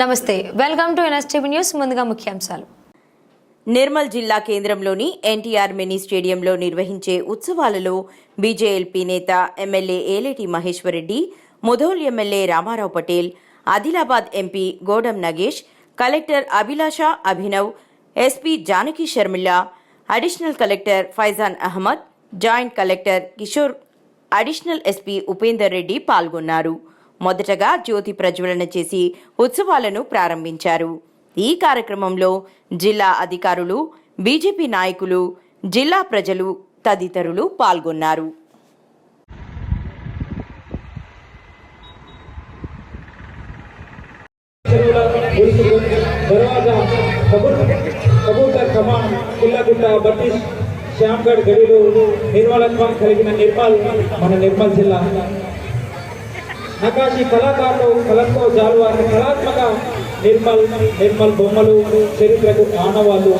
నమస్తే welcome to NSTV news ముందుగా ముఖ్యాంశాలు. నిర్మల్ జిల్లా కేంద్రంలోని ఎన్టీఆర్ మినీ స్టేడియంలో నిర్వహించే ఉత్సవాలలో బీజేఎల్పీ నేత MLA Eleti Maheshwar Reddy Mudhol MLA Ramarao Patel Adilabad MP Godam Nagesh collector Abhilasha Abhinav SP Janaki Sharmila additional collector Faizan Ahmed joint collector Kishore additional SP Upender Reddy పాల్గొన్నారు. మొదటగా జ్యోతి ప్రజ్వలన చేసి ఉత్సవాలను ప్రారంభించారు. ఈ కార్యక్రమంలో జిల్లా అధికారులు బీజేపీ నాయకులు జిల్లా ప్రజలు తదితరులు పాల్గొన్నారు. శ్యామ్గఢ్ గడిలో నిర్మలత్వం కలిగిన నిర్మల్ మన నిర్మల్ జిల్లా నకాశీ కళాకారులు కలంతో జాలువారిన కళాత్మక నిర్మల్ నిర్మల్ బొమ్మలు చరిత్రకు ఆనవాళ్ళు